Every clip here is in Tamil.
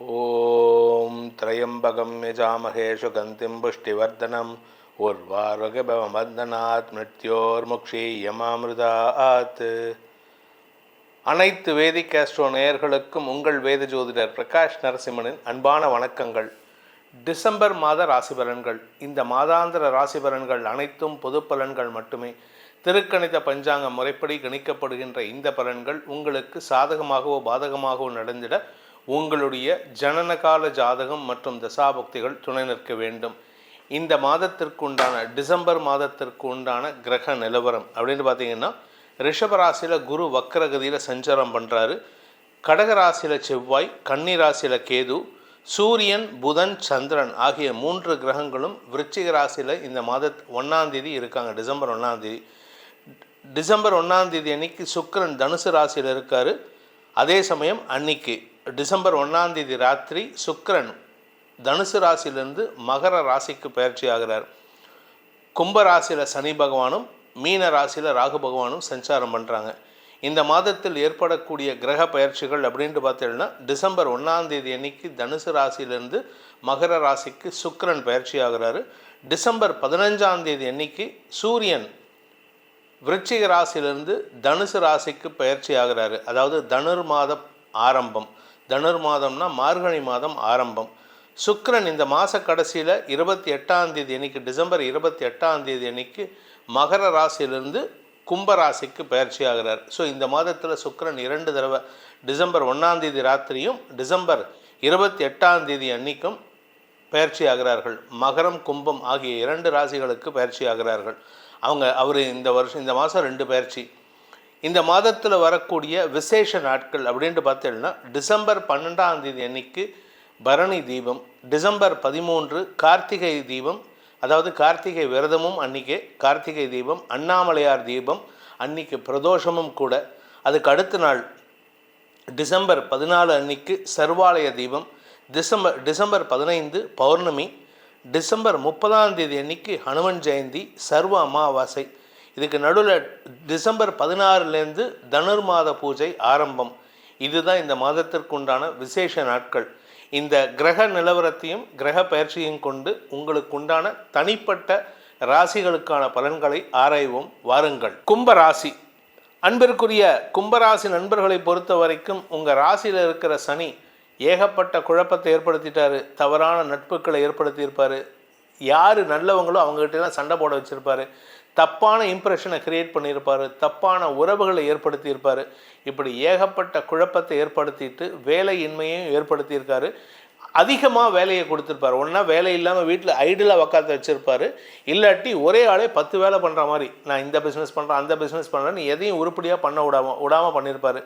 ஓம் திரையம்பகம் யஜாமகே சுகந்திம் புஷ்டிவர்தனம் உர்வாரோகபவமர்தனாத் மிருத்யோர்முக்ஷி யமாமிருதாத். அனைத்து வேதி கேஸ்ட்ரோ நேயர்களுக்கும் உங்கள் வேத ஜோதிடர் பிரகாஷ் நரசிம்மனின் அன்பான வணக்கங்கள். டிசம்பர் மாத ராசி பலன்கள் இந்த மாதாந்திர ராசி பலன்கள் அனைத்தும் பொது பலன்கள் மட்டுமே. திருக்கணித பஞ்சாங்க முறைப்படி கணிக்கப்படுகின்ற இந்த பலன்கள் உங்களுக்கு சாதகமாகவோ பாதகமாகவோ நடந்திட உங்களுடைய ஜனனகால ஜாதகம் மற்றும் தசாபக்திகள் துணை நிற்க வேண்டும். இந்த மாதத்திற்கு உண்டான டிசம்பர் மாதத்திற்கு உண்டான கிரக நிலவரம் அப்படின்னு பார்த்தீங்கன்னா ரிஷபராசியில் குரு வக்கரகதியில் சஞ்சாரம் பண்ணுறாரு கடகராசியில் செவ்வாய் கன்னிராசியில் கேது சூரியன் புதன் சந்திரன் ஆகிய மூன்று கிரகங்களும் விருச்சிக ராசியில் இந்த மாத ஒன்றாந்தேதி இருக்காங்க டிசம்பர் ஒன்றாந்தேதி டிசம்பர் ஒன்றாந்தேதி அன்னைக்கு சுக்கிரன் தனுசு ராசியில் இருக்கார். அதே சமயம் அன்னைக்கு டிசம்பர் ஒன்றாந்தேதி ராத்திரி சுக்கரன் தனுசு ராசியிலிருந்து மகர ராசிக்கு பயிற்சி ஆகிறார். கும்ப ராசியில் சனி பகவானும் மீன ராசியில் ராகு பகவானும் சஞ்சாரம் பண்ணுறாங்க இந்த மாதத்தில் ஏற்படக்கூடிய கிரக பயிற்சிகள் அப்படின்ட்டு பார்த்தீங்கன்னா டிசம்பர் ஒன்றாம் தேதி அன்னைக்கு தனுசு ராசியிலிருந்து மகர ராசிக்கு சுக்கரன் பயிற்சி ஆகிறாரு. டிசம்பர் பதினஞ்சாம் தேதி அன்னைக்கு சூரியன் விருச்சிக ராசியிலிருந்து தனுசு ராசிக்கு பயிற்சி ஆகிறாரு. அதாவது தனுர் மாதம் ஆரம்பம். தனுர் மாதம்னா மார்கழி மாதம் ஆரம்பம். சுக்கரன் இந்த மாத கடைசியில் இருபத்தி எட்டாம் தேதி அன்னைக்கு டிசம்பர் இருபத்தி எட்டாம் தேதி அன்னைக்கு மகர ராசியிலிருந்து கும்பராசிக்கு பயிற்சி ஆகிறார். ஸோ இந்த மாதத்தில் சுக்கரன் இரண்டு தடவை டிசம்பர் ஒன்றாம் தேதி ராத்திரியும் டிசம்பர் இருபத்தி எட்டாம் தேதி அன்னைக்கும் பயிற்சி ஆகிறார்கள். மகரம் கும்பம் ஆகிய இரண்டு ராசிகளுக்கு பயிற்சி ஆகிறார்கள். அவங்க அவர் இந்த வருஷம் இந்த மாதம் ரெண்டு பயிற்சி. இந்த மாதத்தில் வரக்கூடிய விசேஷ நாட்கள் அப்படின்ட்டு பார்த்தீங்கன்னா டிசம்பர் பன்னெண்டாம் தேதி அன்னைக்கு பரணி தீபம் டிசம்பர் பதிமூன்று கார்த்திகை தீபம் அதாவது கார்த்திகை விரதமும் அன்னைக்கு கார்த்திகை தீபம் அண்ணாமலையார் தீபம் அன்னைக்கு பிரதோஷமும் கூட. அதுக்கு அடுத்த நாள் டிசம்பர் பதினாலு அன்னைக்கு சர்வாலய தீபம் டிசம்பர் டிசம்பர் பதினைந்து பௌர்ணமி டிசம்பர் முப்பதாம் தேதி அன்னைக்கு ஹனுமன் ஜெயந்தி சர்வ அமாவாசை இதுக்கு நடுவில் டிசம்பர் பதினாறுலேருந்து தனுர் மாத பூஜை ஆரம்பம். இதுதான் இந்த மாதத்திற்குண்டான விசேஷ நாட்கள். இந்த கிரக நிலவரத்தையும் கிரக பயிற்சியும் கொண்டு உங்களுக்கு உண்டான தனிப்பட்ட ராசிகளுக்கான பலன்களை ஆராய்வோம். வாருங்கள். கும்ப ராசி அன்பிற்குரிய கும்பராசி நண்பர்களை பொறுத்த வரைக்கும் உங்கள் ராசியில் இருக்கிற சனி ஏகப்பட்ட குழப்பத்தை ஏற்படுத்திட்டார். தவறான நட்புகளை ஏற்படுத்தியிருப்பார். யார் நல்லவங்களோ அவங்ககிட்டலாம் சண்டை போட வச்சுருப்பார். தப்பான இம்ப்ரெஷனை கிரியேட் பண்ணியிருப்பார். தப்பான உறவுகளை ஏற்படுத்தியிருப்பார். இப்படி ஏகப்பட்ட குழப்பத்தை ஏற்படுத்திட்டு வேலையின்மையும் ஏற்படுத்தியிருக்காரு. அதிகமாக வேலையை கொடுத்துருப்பார். ஒன்றா வேலை இல்லாமல் வீட்டில் ஐடியலாக உக்காந்து வச்சுருப்பாரு. இல்லாட்டி ஒரே ஆளே பத்து வேலை பண்ணுற மாதிரி நான் இந்த பிஸ்னஸ் பண்ணுறேன் அந்த பிஸ்னஸ் பண்ணுறேன்னு எதையும் உருப்படியாக பண்ண விடாம விடாமல் பண்ணியிருப்பார்.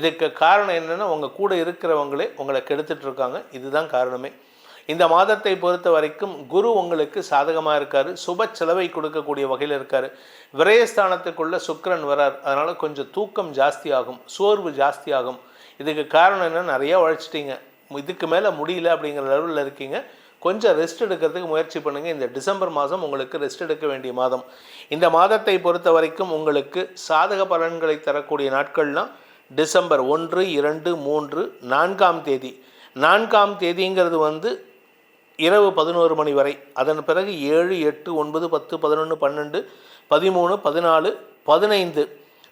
இதுக்கு காரணம் என்னென்னா உங்கள் கூட இருக்கிறவங்களே உங்களை கெடுத்துட்ருக்காங்க இதுதான் காரணமே. இந்த மாதத்தை பொறுத்த வரைக்கும் குரு உங்களுக்கு சாதகமாக இருக்கார். சுப செலவை கொடுக்கக்கூடிய வகையில் இருக்கார். விரயஸ்தானத்துக்குள்ள சுக்கிரன் வரார். அதனால் கொஞ்சம் தூக்கம் ஜாஸ்தியாகும். சோர்வு ஜாஸ்தியாகும். இதுக்கு காரணம் என்ன? நிறையா உழைச்சிட்டீங்க. இதுக்கு மேலே முடியல அப்படிங்கிற லெவலில் இருக்கீங்க. கொஞ்சம் ரெஸ்ட் எடுக்கிறதுக்கு முயற்சி பண்ணுங்கள் இந்த டிசம்பர் மாதம் உங்களுக்கு ரெஸ்ட் எடுக்க வேண்டிய மாதம். இந்த மாதத்தை பொறுத்த வரைக்கும் உங்களுக்கு சாதக பலன்களை தரக்கூடிய நாட்கள்லாம் டிசம்பர் ஒன்று இரண்டு மூன்று நான்காம் தேதி. நான்காம் தேதிங்கிறது வந்து இரவு பதினோரு மணி வரை. அதன் பிறகு ஏழு எட்டு ஒன்பது பத்து பதினொன்று பன்னெண்டு பதிமூணு பதினாலு பதினைந்து.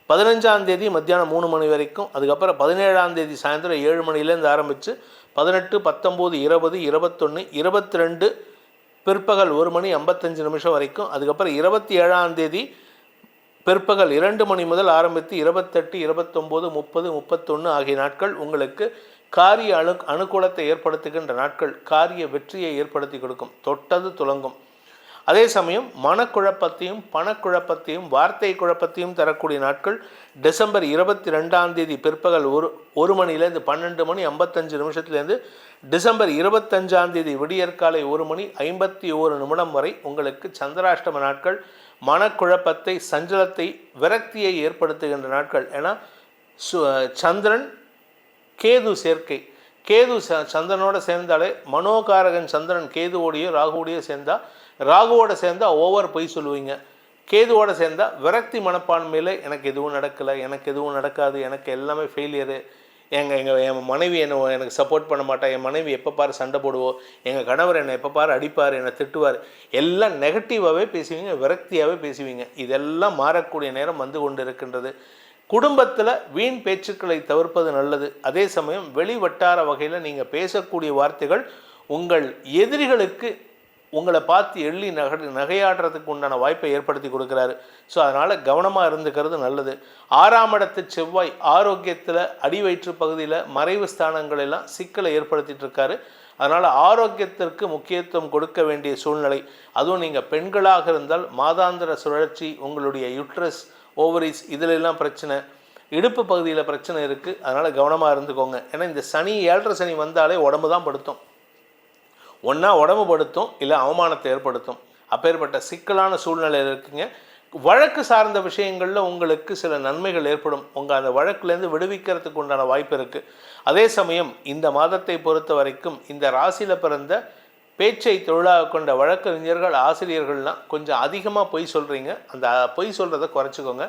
பதினஞ்சாம் தேதி மத்தியானம் மூணு மணி வரைக்கும். அதுக்கப்புறம் பதினேழாம் தேதி சாயந்தரம் ஏழு மணிலேருந்து ஆரம்பித்து பதினெட்டு பத்தொம்போது இருபது இருபத்தொன்று இருபத்தி ரெண்டு பிற்பகல் ஒரு மணி ஐம்பத்தஞ்சு நிமிஷம் வரைக்கும். அதுக்கப்புறம் இருபத்தி ஏழாம் தேதி பிற்பகல் இரண்டு மணி முதல் ஆரம்பித்து இருபத்தெட்டு இருபத்தொம்போது முப்பது முப்பத்தொன்று ஆகிய நாட்கள் உங்களுக்கு காரிய அணு அனுகூலத்தை ஏற்படுத்துகின்ற நாட்கள் காரிய வெற்றியை ஏற்படுத்தி கொடுக்கும். தொட்டது துலங்கும். அதே சமயம் மனக்குழப்பத்தையும் பணக்குழப்பத்தையும் வார்த்தை குழப்பத்தையும் தரக்கூடிய நாட்கள் டிசம்பர் இருபத்தி ரெண்டாம் தேதி பிற்பகல் ஒரு ஒரு மணிலேருந்து பன்னெண்டு மணி ஐம்பத்தஞ்சு நிமிஷத்துலேருந்து டிசம்பர் இருபத்தஞ்சாம் தேதி விடியற்காலை ஒரு மணி ஐம்பத்தி ஓரு நிமிடம் வரை உங்களுக்கு சந்திராஷ்டம நாட்கள் மனக்குழப்பத்தை சஞ்சலத்தை விரக்தியை ஏற்படுத்துகின்ற நாட்கள். ஏன்னா சு- சந்திரன் கேது சேர்க்கை. கேது ச- சந்திரனோட சேர்ந்தாலே மனோகாரகன் சந்திரன் கேதுவோடையோ ராகுவோடையோ சேர்ந்தா ராகுவோட சேர்ந்தால் ஓவர் பொய் சொல்லுவீங்க. கேதுவோட சேர்ந்தால் விரக்தி மனப்பான்மையில் எனக்கு எதுவும் நடக்கலை எனக்கு எதுவும் நடக்காது எனக்கு எல்லாமே ஃபெயிலியரு எங்கள் எங்கள் என் மனைவி என்ன எனக்கு சப்போர்ட் பண்ண மாட்டா என் மனைவி எப்போ பாரு சண்டை போடுவோம் எங்கள் கணவர் என்னை எப்போ பாரு அடிப்பார் என்னை திட்டுவார். எல்லாம் நெகட்டிவாகவே பேசுவீங்க விரக்தியாகவே பேசுவீங்க. இதெல்லாம் மாறக்கூடிய நேரம் வந்து கொண்டு இருக்கின்றது குடும்பத்தில் வீண் பேச்சுக்களை தவிர்ப்பது நல்லது. அதே சமயம் வெளி வட்டார வகையில் நீங்கள் பேசக்கூடிய வார்த்தைகள் உங்கள் எதிரிகளுக்கு உங்களை பார்த்து எள்ளி நக நகையாடுறதுக்கு உண்டான வாய்ப்பை ஏற்படுத்தி கொடுக்குறாரு. ஸோ அதனால் கவனமாக இருந்துக்கிறது நல்லது. ஆறாம் இடத்து செவ்வாய் ஆரோக்கியத்தில் அடி வயிற்று பகுதியில் மறைவு ஸ்தானங்கள் எல்லாம் சிக்கலை ஏற்படுத்திட்டு இருக்காரு. அதனால் ஆரோக்கியத்திற்கு முக்கியத்துவம் கொடுக்க வேண்டிய சூழ்நிலை. அதுவும் நீங்கள் பெண்களாக இருந்தால் மாதாந்திர சுழற்சி உங்களுடைய யுட்ரஸ் ஓவரிஸ் இதிலெல்லாம் பிரச்சனை. இடுப்பு பகுதியில் பிரச்சனை இருக்குது அதனால் கவனமாக இருந்துக்கோங்க. ஏன்னா இந்த சனி ஏழரை சனி வந்தாலே உடம்பு தான் படுத்தும். ஒன்றா உடம்பு படுத்தும் இல்லை அவமானத்தை ஏற்படுத்தும். அப்பேற்பட்ட சிக்கலான சூழ்நிலையில் இருக்குங்க. வழக்கு சார்ந்த விஷயங்களில் உங்களுக்கு சில நன்மைகள் ஏற்படும். உங்கள் அந்த வழக்குலேருந்து விடுவிக்கிறதுக்கு உண்டான வாய்ப்பு இருக்குது அதே சமயம் இந்த மாதத்தை பொறுத்த வரைக்கும் இந்த ராசியில் பிறந்த பேச்சை தொழிலாக கொண்ட வழக்கறிஞர்கள் ஆசிரியர்கள்லாம் கொஞ்சம் அதிகமாக பொய் சொல்கிறீங்க அந்த பொய் சொல்கிறத குறைச்சிக்கோங்க.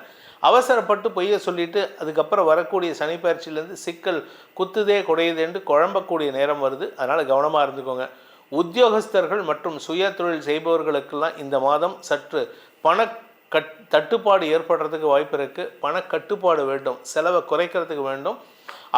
அவசரப்பட்டு பொய்யை சொல்லிட்டு அதுக்கப்புறம் வரக்கூடிய சனிப்பயிற்சியிலேருந்து சிக்கல் குத்துதே குடையுதேன்னு குழம்பக்கூடிய நேரம் வருது. அதனால் கவனமாக இருந்துக்கோங்க. உத்தியோகஸ்தர்கள் மற்றும் சுய தொழில் செய்பவர்களுக்கெல்லாம் இந்த மாதம் சற்று பண கட் தட்டுப்பாடு ஏற்படுறதுக்கு வாய்ப்பு இருக்குது பண கட்டுப்பாடு வேண்டும். செலவை குறைக்கிறதுக்கு வேண்டும்.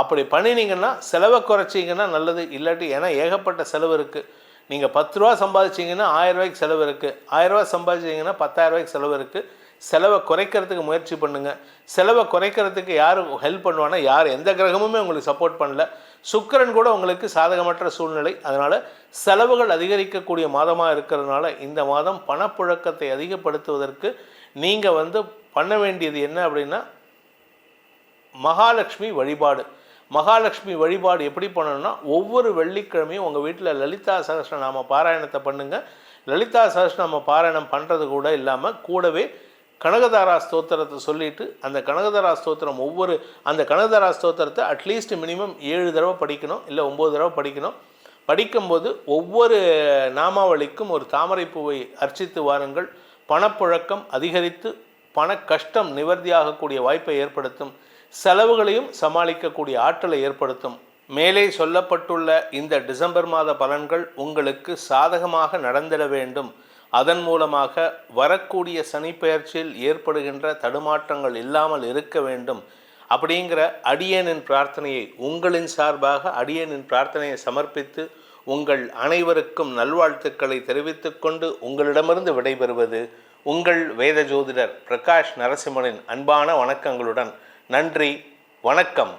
அப்படி பண்ணினீங்கன்னா செலவை குறைச்சிங்கன்னா நல்லது. இல்லாட்டி ஏன்னா ஏகப்பட்ட செலவு இருக்குது நீங்கள் பத்து ரூபா சம்பாதிச்சீங்கன்னா ஆயிரம் ரூபாய்க்கு செலவு இருக்குது ஆயிரம் ரூபாய் சம்பாதிச்சீங்கன்னா பத்தாயிரம் ரூபாய்க்கு செலவு இருக்குது செலவை குறைக்கிறதுக்கு முயற்சி பண்ணுங்கள் செலவை குறைக்கிறதுக்கு யார் ஹெல்ப் பண்ணுவானா யார்? எந்த கிரகமுமே உங்களுக்கு சப்போர்ட் பண்ணல. சுக்கரன் கூட உங்களுக்கு சாதகமற்ற சூழ்நிலை. அதனால் செலவுகள் அதிகரிக்கக்கூடிய மாதமாக இருக்கிறதுனால இந்த மாதம் பணப்புழக்கத்தை அதிகப்படுத்துவதற்கு நீங்கள் வந்து பண்ண வேண்டியது என்ன அப்படின்னா மகாலட்சுமி வழிபாடு. மகாலட்சுமி வழிபாடு எப்படி பண்ணணும்னா ஒவ்வொரு வெள்ளிக்கிழமையும் உங்கள் வீட்டில் லலிதா சகஸ்ரநாம பாராயணத்தை பண்ணுங்கள் லலிதா சகஸ்ரநாம பாராயணம் பண்ணுறது கூட இல்லாமல் கூடவே கனகதாரா ஸ்தோத்திரத்தை சொல்லிட்டு அந்த கனகதாரா ஸ்தோத்திரம் ஒவ்வொரு அந்த கனகதாரா ஸ்தோத்திரத்தை அட்லீஸ்ட் மினிமம் ஏழு தடவை படிக்கணும் இல்லை ஒம்பது தடவை படிக்கணும். படிக்கும்போது ஒவ்வொரு நாமாவளிக்கும் ஒரு தாமரை பூவை அர்ச்சித்து வாருங்கள். பணப்புழக்கம் அதிகரித்து பண கஷ்டம் நிவர்த்தியாகக்கூடிய வாய்ப்பை ஏற்படுத்தும். செலவுகளையும் சமாளிக்கக்கூடிய ஆற்றலை ஏற்படுத்தும். மேலே சொல்லப்பட்டுள்ள இந்த டிசம்பர் மாத பலன்கள் உங்களுக்கு சாதகமாக நடந்திட வேண்டும். அதன் மூலமாக வரக்கூடிய சனிப்பெயர்ச்சியில் ஏற்படுகின்ற தடுமாற்றங்கள் இல்லாமல் இருக்க வேண்டும். அப்படிங்கிற அடியேனின் பிரார்த்தனையை உங்களின் சார்பாக அடியேனின் பிரார்த்தனையை சமர்ப்பித்து உங்கள் அனைவருக்கும் நல்வாழ்த்துக்களை தெரிவித்துக்கொண்டு உங்களிடமிருந்து விடைபெறுவது உங்கள் வேத ஜோதிடர் பிரகாஷ் நரசிம்மனின் அன்பான வணக்கங்களுடன் நன்றி வணக்கம்.